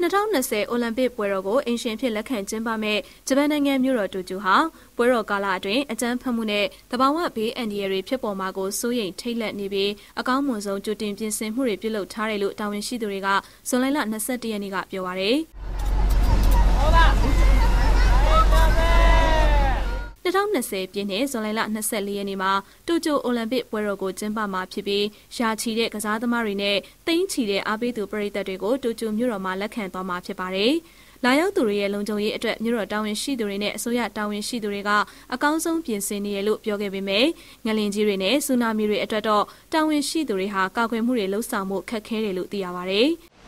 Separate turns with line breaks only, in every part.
2020အိုလံပစ်ပွဲတော်ကိုအင်ရှင်ဖြစ်လက်ခံကျင်းပမဲ့ဂျပန်နိုင်ငံမြို့တော်တိုကျိုဟာပွဲတော်ကာလအတွင်းအကြမ်းဖက်မှုနဲ့တဘာဝဘေးအန္တရာယ်တွေဖြစ်ပေါ်မှာကိုစိုးရိမ်ထိတ်လန့်နေပြီးအကောင်းမွန်ဆုံးကြိုတင်ပြင်ဆင်မှုတွေပြုလုပ်ထားတယ်လို့တာဝန်ရှိသူတွေကဇွန်လ22ရက်နေ့ကပြောပါရယ်ဟုတ်ပါ 2020ပြည့်နှစ်ဇွန်လလ24ရက်နေ့မှာတိုကျိုအိုလံပစ်ပွဲတော်ကိုကျင်းပမှာဖြစ်ပြီးရာချီတဲ့ကစားသမားတွေနဲ့သိန်းချီတဲ့အားပေးသူပရိသတ်တွေကိုတိုကျိုမြို့တော်မှာလက်ခံသွားမှာဖြစ်ပါတယ်။လာရောက်သူတွေရဲ့လုံခြုံရေးအတွက်မြို့တော်တာဝန်ရှိသူတွေနဲ့အစိုးရတာဝန်ရှိသူတွေကအကောင်းဆုံးပြင်ဆင်နေရလို့ပြောခဲ့ပေမယ့်ငလင်ကြီးတွေနဲ့ဆူနာမီတွေအတွက်တော့တာဝန်ရှိသူတွေဟာကာကွယ်မှုတွေလှုပ်ဆောင်မှုခက်ခဲတယ်လို့သိရပါဗျ။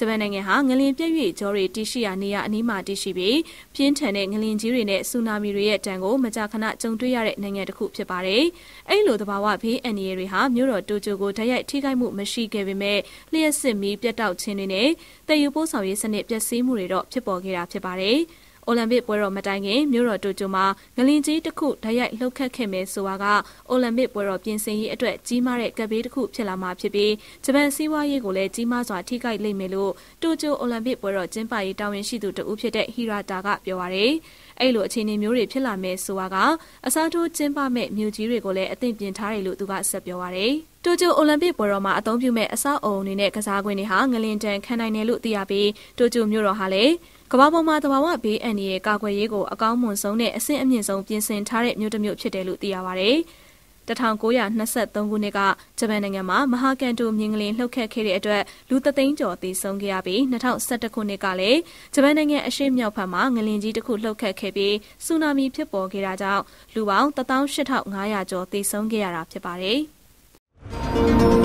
ဂျပန်နိုင်ငံဟာငလင်ပြည့်၍ကြောတွေတရှိရာနေရာအနီးမှာတရှိပြီးပြင်းထန်တဲ့ငလင်ကြီးတွေနဲ့ဆူနာမီတွေရဲ့တံကိုမကြာခဏကြုံတွေ့ရတဲ့နိုင်ငံတစ်ခုဖြစ်ပါတယ်။အဲ့လိုသဘာဝဘေးအန္တရာယ်တွေဟာမြို့တော်တိုကျိုကိုတိုက်ရိုက်ထိခိုက်မှုမရှိခဲ့ပေမဲ့လျှက်စစ်မီးပြတ်တောက်ခြင်းတွေနဲ့တည်ယူပို့ဆောင်ရေးစနစ်ပျက်စီးမှုတွေတော့ဖြစ်ပေါ်ခဲ့တာဖြစ်ပါတယ်။ အိုလံပစ်ပွဲတော်မတိုင်ခင်မြို့တော်တိုကျိုမှာငလင်ကြီးတစ်ခုဓာတ်ရိုက်လှုပ်ခတ်ခဲ့မယ်ဆိုတာကအိုလံပစ်ပွဲတော်ပြင်ဆင်ရေးအတွက်ကြီးမားတဲ့ကပ်ဘေးတစ်ခုဖြစ်လာမှာဖြစ်ပြီးဂျပန်စီးပွားရေးကိုလည်းကြီးမားစွာထိခိုက်လိမ့်မယ်လို့တိုကျိုအိုလံပစ်ပွဲတော်ကျင်းပရေးတာဝန်ရှိသူတဦးဖြစ်တဲ့ဟီရာတာကပြောပါရယ် အဲ့လိုအခြေအနေမျိုးတွေဖြစ်လာမယ်ဆိုတာကအစားထိုးကျင်းပမဲ့မြို့ကြီးတွေကိုလည်းအသင့်ပြင်ထားတယ်လို့သူကဆက်ပြောပါရယ်တိုကျိုအိုလံပစ်ပွဲတော်မှာအသုံးပြုမဲ့အဆောက်အုံတွေနဲ့ကစားကွင်းတွေဟာငလင်တန်ခံနိုင်တယ်လို့သိရပြီးတိုကျိုမြို့တော်ဟာလည်းကမ္ဘာပေါ်မှာတဘာဝဘေးအန္တရာယ်ကာကွယ်ရေးကိုအကောင်းမွန်ဆုံးနဲ့အဆင့်အမြင့်ဆုံးပြင်ဆင်ထားတဲ့မြို့တစ်မြို့ဖြစ်တယ်လို့သိရပါဗျ။ 1923ခုနှစ်ကဂျပန်နိုင်ငံမှာမဟာကန်တိုမြင်းကလေးလှုပ်ခတ်ခဲ့တဲ့အတွက်လူသသိန်းကျော်သေဆုံးခဲ့ရပြီး2011ခုနှစ်ကလည်းဂျပန်နိုင်ငံအရှေ့မြောက်ဘက်မှာငလင်ကြီးတစ်ခုလှုပ်ခတ်ခဲ့ပြီးဆူနာမီဖြစ်ပေါ်ခဲ့တာကြောင့်လူပေါင်း18500ကျော်သေဆုံးခဲ့ရတာဖြစ်ပါတယ်။